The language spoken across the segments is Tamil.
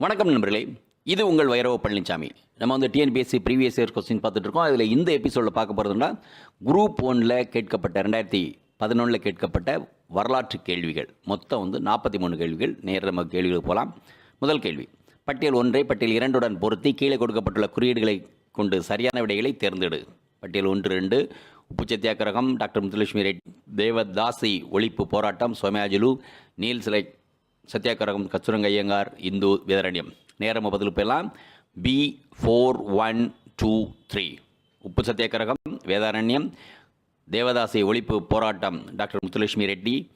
வணக்கம் நண்பர்களே. இது உங்கள் வைரவ பழனிசாமி நம்ம வந்து டிஎன்பிஎஸ்சி ப்ரீவியஸ் இயர் கொஸ்டின் பார்த்துட்டு இருக்கோம். அதில் இந்த எபிசோடில் பார்க்க போகிறதுனா குரூப் ஒனில் கேட்கப்பட்ட ரெண்டாயிரத்தி பதினொன்றில் கேட்கப்பட்ட வரலாற்று கேள்விகள். மொத்தம் வந்து நாற்பத்தி மூணு கேள்விகள். நேர நம்ம கேள்விகள் போகலாம் முதல் கேள்வி. பட்டியல் ஒன்றை பட்டியல் இரண்டுடன் பொருத்தி கீழே கொடுக்கப்பட்டுள்ள குறியீடுகளை கொண்டு சரியான விடைகளை தேர்ந்தெடு. பட்டியல் ஒன்று ரெண்டு. உப்பு சத்தியாகிரகம் டாக்டர் முத்துலட்சுமி ரெட்டி தேவதாசி ஒழிப்பு போராட்டம் சோமயாஜுலு நீல் சிலை சத்தியாகிரகம் கச்சுரங்க ஐயங்கார் இந்து வேதரண்யம். நேரம் பதில் B four one two three உப்பு சத்தியாகிரகம் வேதாரண்யம். தேவதாசி ஒழிப்பு போராட்டம் டாக்டர் முத்துலட்சுமி ரெட்டி.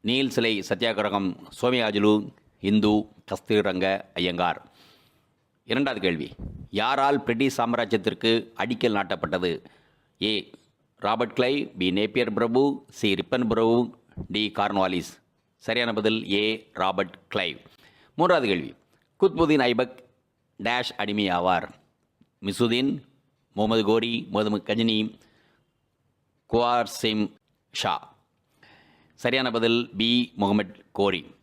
நீல் சிலை சத்தியாகிரகம் சோமியாஜுலு இந்து கஸ்திரங்க ஐயங்கார். இரண்டாவது கேள்வி. யாரால் பிரிட்டிஷ் சாம்ராஜ்யத்திற்கு அடிக்கல் நாட்டப்பட்டது? A. Robert Clive B. Napier Prabhu C. Ripon பிரபு டி. கார்ன்வாலிஸ். சரியான பதில் ஏ ராபர்ட் கிளைவ். மூன்றாவது கேள்வி. குத்புதீன் ஐபக் டேஷ் அடிமை ஆவார். மிசுதீன் முகமது கோரி முகமது கஜினி குவார் சிம் ஷா. சரியான பதில் பி முகமது கோரி.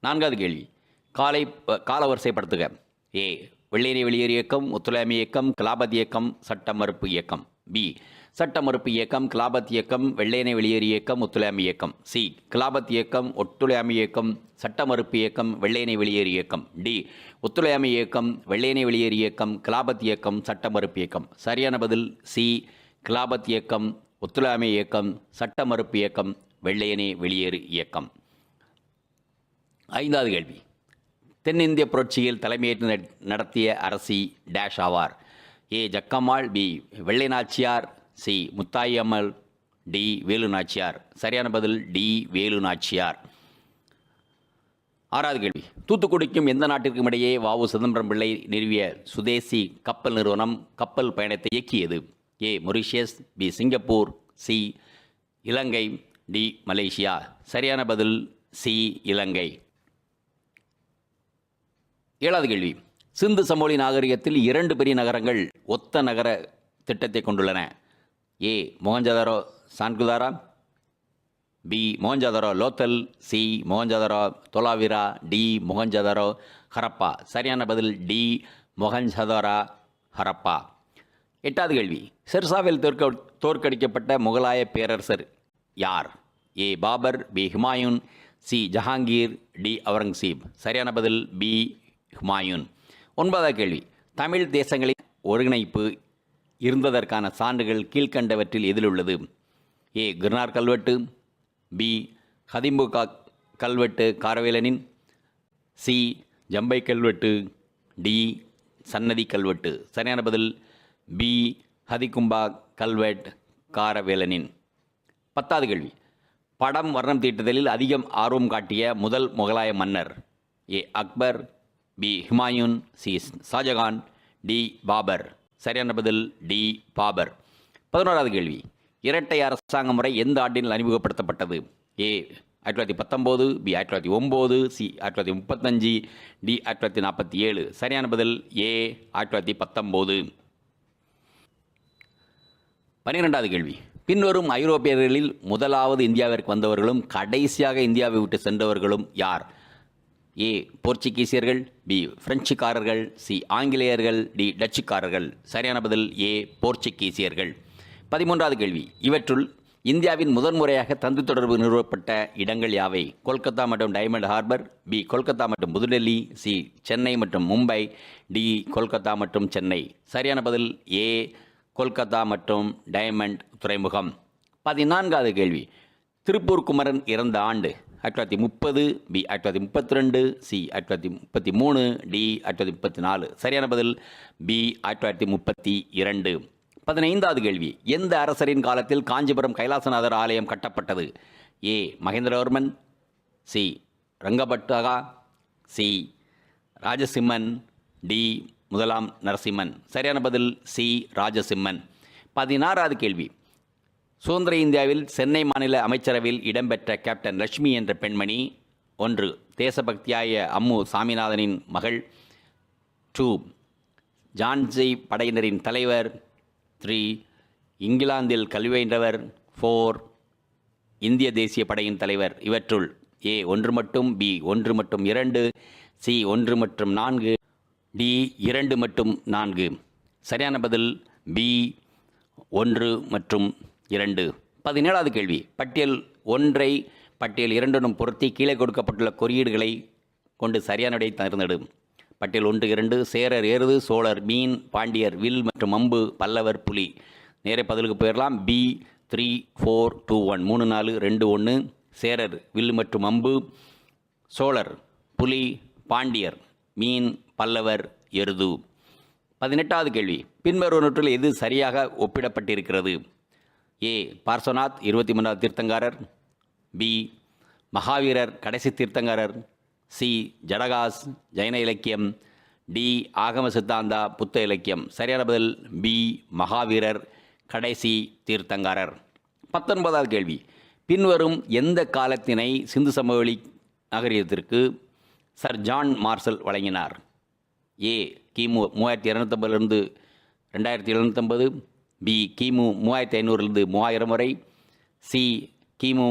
நான்காவது கேள்வி. காலை காலவரிசைப்படுத்துக. ஏ வெள்ளையரை வெளியேறு இயக்கம் ஒத்துழையாமை இயக்கம் கலாபதி இயக்கம் சட்ட மறுப்பு இயக்கம். பி சட்ட மறுப்பு இயக்கம் கிலாபத் இயக்கம் வெள்ளையனை வெளியேறு இயக்கம் ஒத்துழையாமை இயக்கம். சி. கிலாபத் இயக்கம் ஒத்துழையாமை இயக்கம் சட்ட மறுப்பு இயக்கம் வெள்ளையனை வெளியேறு இயக்கம். டி. ஒத்துழையாமை இயக்கம் வெள்ளையனை வெளியேறு இயக்கம் கிலாபத் இயக்கம் சட்ட மறுப்பு இயக்கம். சரியான பதில்? சி. கிலாபத் இயக்கம் ஒத்துழையாமை இயக்கம் சட்ட மறுப்பு இயக்கம் வெள்ளையனே வெளியேறு இயக்கம். ஐந்தாவது கேள்வி. தென்னிந்திய புரட்சியில் தலைமையேற்று நடத்திய அரசி டேஷ் ஆவார். A. Jakkammal B. Vellai Nachiyar C. Muthayammal D. Velu Nachiyar சரியான பதில் டி. வேலு நாச்சியார் ஆறாவது கேள்வி. தூத்துக்குடிக்கும் எந்த நாட்டிற்கும் இடையே வாவு சிதம்பரம் பிள்ளை நிறுவிய சுதேசி கப்பல் நிறுவனம் கப்பல் பயணத்தை இயக்கியது. A. Mauritius B. Singapore C. Ilangai D. Malaysia. சரியான பதில் சி. இலங்கை. ஏழாவது கேள்வி. சிந்து சமோலி நாகரிகத்தில் இரண்டு பெரிய நகரங்கள் ஒத்த நகர திட்டத்தை கொண்டுள்ளன. A Mohenjodaro Chanhudaro B Mohenjodaro Lothal C Mohenjodaro Dholavira D Mohenjodaro Harappa. சரியான பதில் டி மொஹஞ்சதாரா ஹரப்பா. எட்டாவது கேள்வி. சிர்சாவில் தோற்க தோற்கடிக்கப்பட்ட முகலாய பேரரசர் யார்? A Babur B Humayun C Jahangir D Aurangzeb. சரியான பதில் பி ஹுமாயூன். ஒன்பதாவது கேள்வி. தமிழ் தேசங்களின் ஒருங்கிணைப்பு இருந்ததற்கான சான்றுகள் கீழ்க்கண்டவற்றில் எதில் உள்ளது ஏ. கிர்னார் கல்வெட்டு பி. ஹதிம்புகா கல்வெட்டு காரவேலனின் சி. ஜம்பை கல்வெட்டு டி. சன்னதி கல்வெட்டு. சரியான பதில் பி. ஹதிகும்பா கல்வெட் காரவேலனின். பத்தாவது கேள்வி. படம் வர்ணம் தீட்டுதலில் அதிகம் ஆர்வம் காட்டிய முதல் முகலாய மன்னர் A. Akbar B. Humayun C. Shahjahan D. Babur. சரியான பதில் டி. பாபர். பதினோராவது கேள்வி. இரட்டை அரசாங்க முறை எந்த ஆண்டில் அறிமுகப்படுத்தப்பட்டது? ஏ ஆயிரத்தி தொள்ளாயிரத்தி பத்தொம்போது பி ஆயிரத்தி தொள்ளாயிரத்தி ஒம்பது சி ஆயிரத்தி தொள்ளாயிரத்தி முப்பத்தஞ்சு டி ஆயிரத்தி தொள்ளாயிரத்தி நாற்பத்தி ஏழு. சரியான பதில் ஏ ஆயிரத்தி தொள்ளாயிரத்தி பத்தொம்போது. பன்னிரெண்டாவது கேள்வி. பின்வரும் ஐரோப்பியர்களில் முதலாவது இந்தியாவிற்கு வந்தவர்களும் கடைசியாக இந்தியாவை விட்டு சென்றவர்களும் யார்? ஏ போர்ச்சுகீசியர்கள் பி பிரெஞ்சுக்காரர்கள் சி ஆங்கிலேயர்கள் டி டச்சுக்காரர்கள். சரியான பதில் ஏ போர்ச்சுகீசியர்கள். பதிமூன்றாவது கேள்வி. இவற்றுள் இந்தியாவின் முதன்முறையாக தந்து தொடர்பு நிறுவப்பட்ட இடங்கள் யாவை? கொல்கத்தா மற்றும் டைமண்ட் ஹார்பர் பி கொல்கத்தா மற்றும் புதுடெல்லி சி சென்னை மற்றும் மும்பை டி கொல்கத்தா மற்றும் சென்னை. சரியான பதில் ஏ கொல்கத்தா மற்றும் டைமண்ட் துறைமுகம். பதினான்காவது கேள்வி. திருப்பூர் குமரன் இறந்த ஆண்டு. ஆயிரத்தி தொள்ளாயிரத்தி முப்பது பி ஆயிரத்தி தொள்ளாயிரத்தி முப்பத்தி ரெண்டு சி ஆயிரத்தி தொள்ளாயிரத்தி முப்பத்தி மூணு டி ஆயிரத்தி தொள்ளாயிரத்தி முப்பத்தி நாலு. சரியான பதில் பி ஆயிரத்தி தொள்ளாயிரத்தி முப்பத்தி இரண்டு. பதினைந்தாவது கேள்வி. எந்த அரசரின் காலத்தில் காஞ்சிபுரம் கைலாசநாதர் ஆலயம் கட்டப்பட்டது? A Mahendravarman C Rangapataka C Rajasimhan D முதலாம் நரசிம்மன். சரியான பதில் சி ராஜசிம்மன். பதினாறாவது கேள்வி. சுதந்திர இந்தியாவில் சென்னை மாநில அமைச்சரவையில் இடம்பெற்ற கேப்டன் லட்சுமி என்ற பெண்மணி ஒன்று தேசபக்தியாய அம்மு சாமிநாதனின் மகள் டூ ஜான்சி படையினரின் தலைவர் த்ரீ இங்கிலாந்தில் கல்வி பயின்றவர் ஃபோர் இந்திய தேசிய படையின் தலைவர். இவற்றுள் ஏ ஒன்று மட்டும் பி ஒன்று மட்டும் இரண்டு சி ஒன்று மற்றும் நான்கு டி இரண்டு மற்றும் நான்கு. சரியான பதில் பி ஒன்று மற்றும் இரண்டு. பதினேழாவது கேள்வி. பட்டியல் ஒன்றை பட்டியல் இரண்டுடன் பொருத்தி கீழே கொடுக்கப்பட்டுள்ள குறியீடுகளை கொண்டு சரியான விடை தேர்ந்தெடும் பட்டியல் ஒன்று இரண்டு. சேரர் எருது சோழர் மீன் பாண்டியர் வில் மற்றும் அம்பு பல்லவர் புலி. நேர பதிலுக்கு போயிடலாம். B three four two one. மூணு நாலு ரெண்டு ஒன்று சேரர் வில் மற்றும் அம்பு சோழர் புலி பாண்டியர் மீன் பல்லவர் எருது பதினெட்டாவது கேள்வி. பின்வருவனற்றில் எது சரியாக ஒப்பிடப்பட்டிருக்கிறது? ஏ. பார்சோநாத் இருபத்தி மூணாவது தீர்த்தங்காரர். பி. மகாவீரர் கடைசி தீர்த்தங்காரர். சி. ஜடகாஸ் ஜைன இலக்கியம். டி. ஆகம சித்தாந்தா புத்த இலக்கியம். சரியான பதில் பி. மகாவீரர் கடைசி தீர்த்தங்காரர். பத்தொன்பதாவது கேள்வி. பின்வரும் எந்த காலத்தினை சிந்து சமவெளி நாகரிகத்திற்கு சர் ஜான் மார்சல் வழங்கினார்? ஏ. கிமு மூவாயிரத்தி இரநூத்தம்பதுலேருந்து ரெண்டாயிரத்தி எழுநூற்றம்பது பி கிமு மூவாயிரத்தி ஐநூறுலேருந்து மூவாயிரம் வரை சி கிமு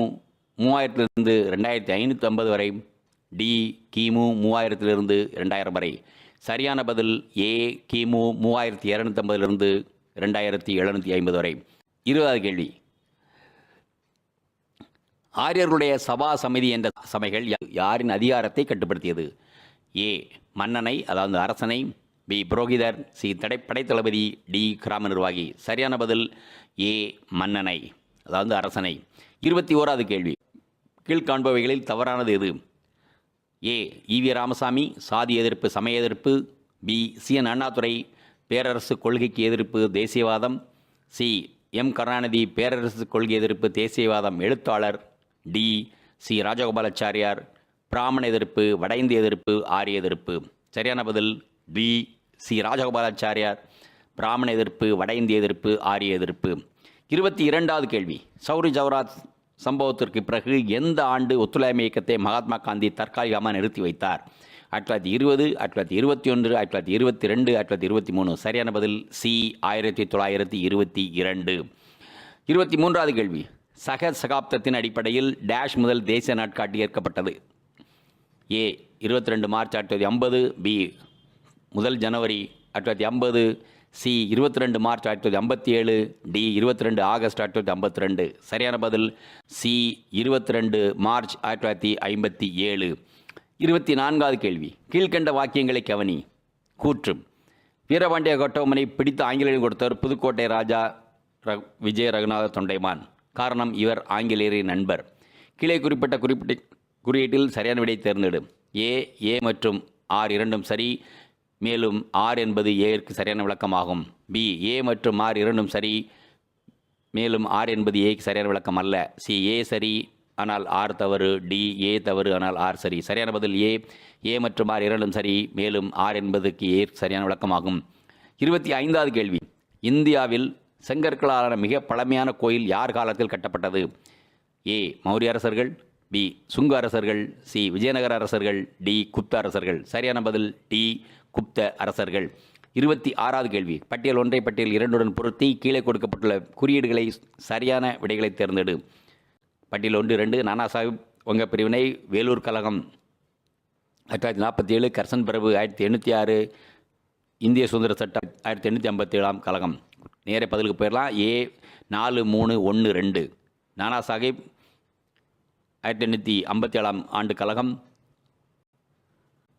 மூவாயிரத்திலிருந்து ரெண்டாயிரத்தி ஐநூற்றி ஐம்பது வரை டி கிமு மூவாயிரத்திலிருந்து ரெண்டாயிரம் வரை. சரியான பதில் ஏ கிமு மூவாயிரத்தி இரநூத்தம்பதுலேருந்து ரெண்டாயிரத்தி எழுநூற்றி ஐம்பது வரை. இருபதாவது கேள்வி. ஆரியர்களுடைய சபா சமிதி என்ற சபைகள் யாரின் அதிகாரத்தை கட்டுப்படுத்தியது? ஏ மன்னனை அதாவது அரசனை பி. புரோகிதர் சி. தடை படைத்தளபதி டி. கிராம நிர்வாகி. சரியான பதில் ஏ. மன்னனை அதாவது அரசனை. இருபத்தி ஓராவது கேள்வி. கீழ்காண்பவைகளில் தவறானது எது? ஏ. ஈவி ராமசாமி சாதி எதிர்ப்பு சமய எதிர்ப்பு. பி. சி. என். அண்ணாதுரை பேரரசு கொள்கைக்கு எதிர்ப்பு தேசியவாதம். சி. எம். கருணாநிதி பேரரசு கொள்கை எதிர்ப்பு தேசியவாதம். எழுத்தாளர் டி. சி. ராஜகோபாலாச்சாரியார். பிராமண எதிர்ப்பு வட இந்திய எதிர்ப்பு ஆரிய எதிர்ப்பு. சரியான பதில் பி சி. ராஜகோபாலாச்சாரியார் பிராமண எதிர்ப்பு வட இந்திய எதிர்ப்பு ஆரிய எதிர்ப்பு. இருபத்தி இரண்டாவது கேள்வி. சௌரி ஜவராத் சம்பவத்திற்கு பிறகு எந்த ஆண்டு ஒத்துழையாமை இயக்கத்தை மகாத்மா காந்தி தற்காலிகமாக நிறுத்தி வைத்தார்? ஆயிரத்தி தொள்ளாயிரத்தி இருபது ஆயிரத்தி தொள்ளாயிரத்தி இருபத்தி ஒன்று ஆயிரத்தி தொள்ளாயிரத்தி இருபத்தி ரெண்டு ஆயிரத்தி தொள்ளாயிரத்தி இருபத்தி மூணு சரியான பதில்? சி. ஆயிரத்தி தொள்ளாயிரத்தி இருபத்தி இரண்டு இருபத்தி மூன்றாவது கேள்வி. சக சகாப்தத்தின் அடிப்படையில் டேஷ் முதல் தேசிய நாட்காட்டி ஏற்கப்பட்டது. ஏ. இருபத்தி ரெண்டு மார்ச் ஆயிரத்தி தொள்ளாயிரத்தி ஐம்பது. பி. முதல் ஜனவரி ஆயிரத்தி தொள்ளாயிரத்தி ஐம்பது சி இருபத்தி ரெண்டு மார்ச் ஆயிரத்தி தொள்ளாயிரத்தி ஐம்பத்தி ஏழு டி இருபத்தி ரெண்டு ஆகஸ்ட் ஆயிரத்தி தொள்ளாயிரத்தி ஐம்பத்தி ரெண்டு. சரியான பதில்? சி இருபத்தி ரெண்டு மார்ச் ஆயிரத்தி தொள்ளாயிரத்தி ஐம்பத்தி ஏழு. இருபத்தி நான்காவது கேள்வி. கீழ்க்கண்ட வாக்கியங்களை கவனி. கூற்று வீரபாண்டிய கட்டபொம்மனை பிடித்த ஆங்கிலேயர் கொடுத்தவர் புதுக்கோட்டை ராஜா ர விஜய ரகுநாத தொண்டைமான். காரணம் இவர் ஆங்கிலேயரின் நண்பர். கீழே குறிப்பிட்ட குறிப்பிட்ட குறியீட்டில் சரியான விடை தேர்ந்தெடு. ஏ ஏ மற்றும் ஆர் இரண்டும் சரி. மேலும் ஆர் என்பது ஏற்கு சரியான விளக்கமாகும். பி ஏ மற்றும் ஆர் இரண்டும் சரி. மேலும் ஆர் என்பது ஏக்கு சரியான விளக்கம் அல்ல. சி ஏ சரி ஆனால் ஆர் தவறு. டி ஏ தவறு ஆனால் ஆர் சரி. சரியான பதில் ஏ. ஏ மற்றும் ஆர் இரண்டும் சரி. மேலும் ஆர் என்பதுக்கு ஏ சரியான விளக்கமாகும். இருபத்தி ஐந்தாவது கேள்வி. இந்தியாவில் செங்கற்களாலான மிக பழமையான கோயில் யார் காலத்தில் கட்டப்பட்டது? ஏ மௌரிய அரசர்கள். பி சுங்க அரசர்கள். சி விஜயநகர அரசர்கள். டி குப்த அரசர்கள். சரியான பதில் டி குப்த அரசர்கள். இருபத்தி ஆறாவது கேள்வி. பட்டியல் ஒன்றை பட்டியல் இரண்டுடன் பொருத்தி கீழே கொடுக்கப்பட்டுள்ள குறியீடுகளை சரியான விடைகளை தேர்ந்தெடு. பட்டியல் ஒன்று ரெண்டு நானா சாஹிப் வங்க பிரிவினை வேலூர் கழகம். ஆயிரத்தி தொள்ளாயிரத்தி நாற்பத்தி ஏழு கர்சன் பிரபு ஆயிரத்தி எண்ணூற்றி ஆறு இந்திய சுதந்திர சட்டம் ஆயிரத்தி எண்ணூற்றி ஐம்பத்தி ஏழாம் கழகம். நேர பதிலுக்கு போயிடலாம் ஏ நாலு மூணு ஒன்று ரெண்டு. நானா சாஹிப் ஆயிரத்தி எண்ணூற்றி ஐம்பத்தி ஏழாம் ஆண்டு கழகம்.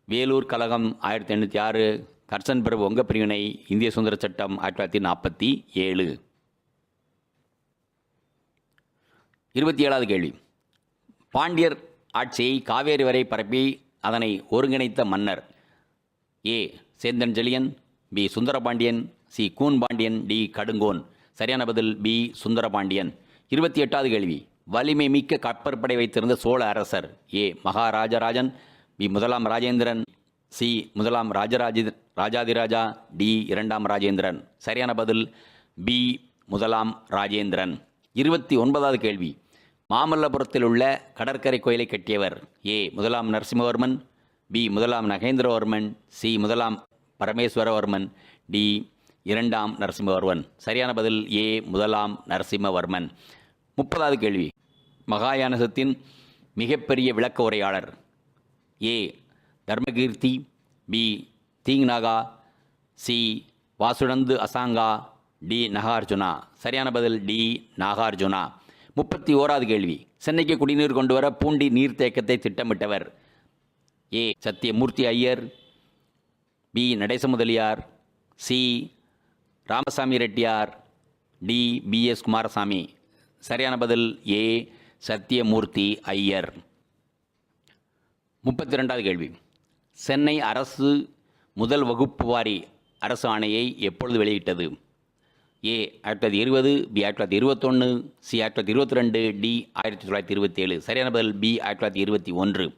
வேலூர் கழகம் ஆயிரத்தி எண்ணூற்றி ஆறு கர்சன் பிரபு ஒங்க பிரிவினை இந்திய சுதந்திர சட்டம் ஆயிரத்தி தொள்ளாயிரத்தி நாற்பத்தி ஏழு. இருபத்தி ஏழாவது கேள்வி. பாண்டியர் ஆட்சியை காவேரி வரை பரப்பி அதனை ஒருங்கிணைத்த மன்னர் A. Sendan Seliyan B. Sundarapandiyan C. Koon Pandiyan D. Kadungon. சரியான பதில் பி. சுந்தரபாண்டியன். இருபத்தி எட்டாவது கேள்வி. வலிமை மிக்க கப்பற்படை வைத்திருந்த சோழ அரசர் ஏ. மகாராஜராஜன் பி முதலாம் ராஜேந்திரன் சி முதலாம் ராஜராஜ ராஜாதிராஜா டி இரண்டாம் ராஜேந்திரன். சரியான பதில் பி முதலாம் ராஜேந்திரன். இருபத்தி ஒன்பதாவது கேள்வி. மாமல்லபுரத்தில் உள்ள கடற்கரை கோயிலை கட்டியவர் ஏ முதலாம் நரசிம்மவர்மன் பி முதலாம் நகேந்திரவர்மன் சி முதலாம் பரமேஸ்வரவர்மன் டி இரண்டாம் நரசிம்மவர்மன். சரியான பதில் ஏ முதலாம் நரசிம்மவர்மன். முப்பதாவது கேள்வி. மகாயானசத்தின் மிகப்பெரிய விளக்க உரையாளர் A Dharmakirti B Dignaga C Vasubandhu Asanga D Nagarjuna. சரியான பதில் டி நாகார்ஜுனா. முப்பத்தி ஓராவது கேள்வி. சென்னைக்கு குடிநீர் கொண்டு வர பூண்டி நீர்த்தேக்கத்தை திட்டமிட்டவர். A Sathyamurthy Iyer B Natesa Mudaliar C Ramasamy Reddiar D P S Kumaraswamy. சரியான பதில் ஏ சத்தியமூர்த்தி ஐயர். முப்பத்தி ரெண்டாவது கேள்வி. சென்னை அரசு முதல் வகுப்பு வாரி அரசு ஆணையை எப்பொழுது வெளியிட்டது? ஏ ஆயிரத்தி தொள்ளாயிரத்தி இருபது பி ஆயிரத்தி தொள்ளாயிரத்தி இருபத்தொன்று சி ஆயிரத்தி தொள்ளாயிரத்தி இருபத்தி ரெண்டு டி ஆயிரத்தி தொள்ளாயிரத்தி இருபத்தேழு. சரியான பதில் பி ஆயிரத்தி தொள்ளாயிரத்தி இருபத்தி ஒன்று.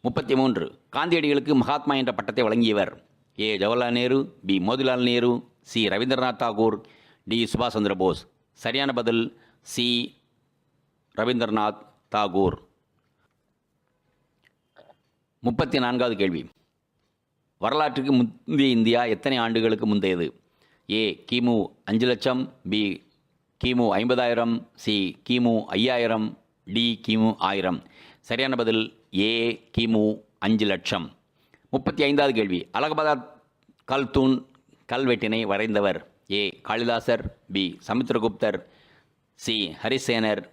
முப்பத்தி மூன்று காந்தியடிகளுக்கு மகாத்மா என்ற பட்டத்தை வழங்கியவர் A Jawaharlal Nehru B Motilal Nehru C Rabindranath Tagore D சுபாஷ் சந்திர போஸ். சரியான பதில் சி ரவீந்திரநாத் தாகூர். முப்பத்தி நான்காவது கேள்வி. வரலாற்றுக்கு முந்தைய இந்தியா எத்தனை ஆண்டுகளுக்கு முந்தையது? ஏ கிமு அஞ்சு லட்சம் பி கிமு ஐம்பதாயிரம் சி கிமு ஐயாயிரம் டி கிமு ஆயிரம். சரியான பதில் ஏ கிமு அஞ்சு லட்சம். முப்பத்தி ஐந்தாவது கேள்வி. அலகாபாத் கல்தூன் கல்வெட்டினை வரைந்தவர் A Kalidasar B Samudraguptar C Harisenar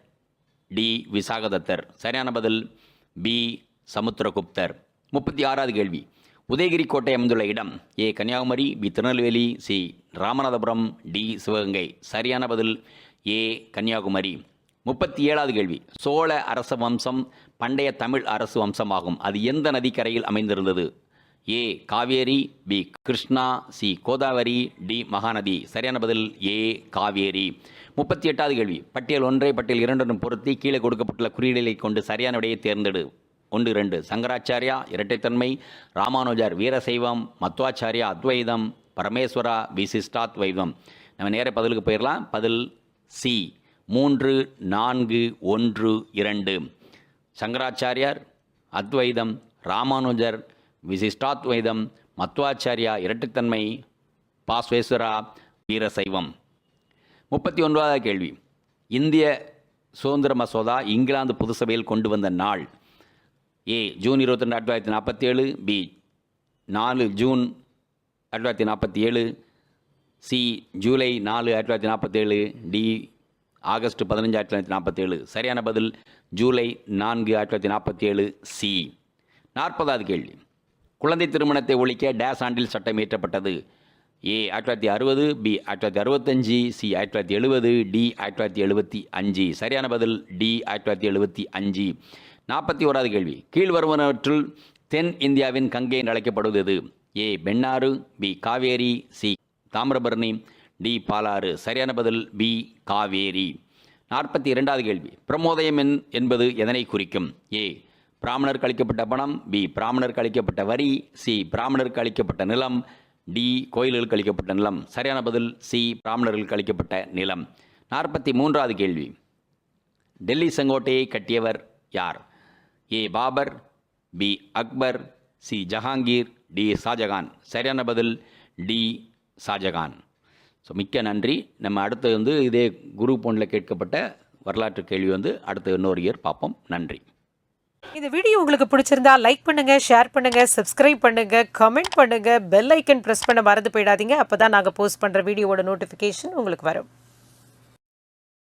D Visakhadattar. சரியான பதில் பி சமுத்திரகுப்தர். முப்பத்தி ஆறாவது கேள்வி. உதயகிரி கோட்டை அமைந்துள்ள இடம் A. Kanyakumari B. Tirunelveli C. Ramanathapuram D. Sivagangai. சரியான பதில் ஏ. கன்னியாகுமரி. முப்பத்தி ஏழாவது கேள்வி. சோழ அரச வம்சம் பண்டைய தமிழ் அரசு வம்சமாகும். அது எந்த நதிக்கரையில் அமைந்திருந்தது? A. Kaveri B. Krishna C. Godavari D. Mahanadi. சரியான பதில் ஏ. காவேரி. முப்பத்தி எட்டாவது கேள்வி. பட்டியல் ஒன்றை பட்டியல் இரண்டுடன் பொருத்தி கீழே கொடுக்கப்பட்டுள்ள குறியீடுகளை கொண்டு சரியான விடையை தேர்ந்தெடு. ஒன்று ரெண்டு சங்கராச்சாரியா இரட்டைத்தன்மை ராமானுஜர் வீரசைவம் மத்வாச்சாரியா அத்வைதம் பரமேஸ்வரா விசிஷ்டாத்வைதம். நம்ம நேர பதிலுக்கு போயிடலாம் பதில் சி. மூன்று நான்கு ஒன்று இரண்டு. சங்கராச்சாரியார் அத்வைதம் ராமானுஜர் விசிஷ்டாத்வைதம் மத்வாச்சாரியா இரட்டைத்தன்மை பாஸ்வேஸ்வரா வீரசைவம். முப்பத்தி ஒன்பதாவது கேள்வி. இந்திய சுதந்திர மசோதா இங்கிலாந்து புதுசபையில் கொண்டு வந்த நாள். ஏ ஜூன் இருபத்தி ரெண்டு ஆயிரத்தி தொள்ளாயிரத்தி நாற்பத்தி ஏழு பி நாலு ஜூன் ஆயிரத்தி தொள்ளாயிரத்தி நாற்பத்தி ஏழு சி ஜூலை நாலு ஆயிரத்தி தொள்ளாயிரத்தி நாற்பத்தேழு டி ஆகஸ்ட் பதினஞ்சு ஆயிரத்தி தொள்ளாயிரத்தி நாற்பத்தேழு சரியான பதில் ஜூலை நான்கு ஆயிரத்தி தொள்ளாயிரத்தி நாற்பத்தி ஏழு சி. நாற்பதாவது கேள்வி. குழந்தை திருமணத்தை ஒழிக்க டேஸ் ஆண்டில் சட்டம் இயற்றப்பட்டது. ஏ ஆயிரத்தி தொள்ளாயிரத்தி அறுபது பி ஆயிரத்தி தொள்ளாயிரத்தி அறுபத்தஞ்சு சி ஆயிரத்தி தொள்ளாயிரத்தி எழுபது டி ஆயிரத்தி தொள்ளாயிரத்தி எழுபத்தி அஞ்சு. சரியான பதில் டி ஆயிரத்தி தொள்ளாயிரத்தி எழுபத்தி அஞ்சு. நாற்பத்தி ஓராவது கேள்வி. கீழ்வருவனவற்றுள் தென் இந்தியாவின் கங்கை என்று அழைக்கப்படுவது எது? A Pennaru B Kaveri C Thamirabarani D Palaru. சரியான பதில் பி காவேரி. நாற்பத்தி இரண்டாவது கேள்வி. பிரமோதயம் என் என்பது எதனை குறிக்கும்? ஏ பிராமணருக்கு அளிக்கப்பட்ட பணம் பி பிராமணருக்கு அளிக்கப்பட்ட வரி சி பிராமணருக்கு அளிக்கப்பட்ட நிலம் டி கோயில்களுக்கு அளிக்கப்பட்ட நிலம். சரியான பதில் சி பிராமணர்களுக்கு அளிக்கப்பட்ட நிலம். நாற்பத்தி மூன்றாவது கேள்வி. டெல்லி செங்கோட்டையை கட்டியவர் யார்? A Babur B Akbar C Jahangir D Shahjahan. சரியான பதில் டி ஷாஜகான். ஸோ மிக்க நன்றி. நம்ம அடுத்து வந்து இதே குரூப் ஒன்றில் கேட்கப்பட்ட வரலாற்று கேள்வி வந்து அடுத்த இன்னொரு இயர் பார்ப்போம். நன்றி. இந்த வீடியோ உங்களுக்கு பிடிச்சிருந்தா லைக் பண்ணுங்க ஷேர் பண்ணுங்க சப்ஸ்கிரைப் பண்ணுங்க கமெண்ட் பண்ணுங்க பெல் ஐக்கன் பிரஸ் பண்ண மறந்து போயிடாதீங்க. அப்பதான் நாங்க போஸ்ட் பண்ற வீடியோவோட நோட்டிபிகேஷன் உங்களுக்கு வரும்.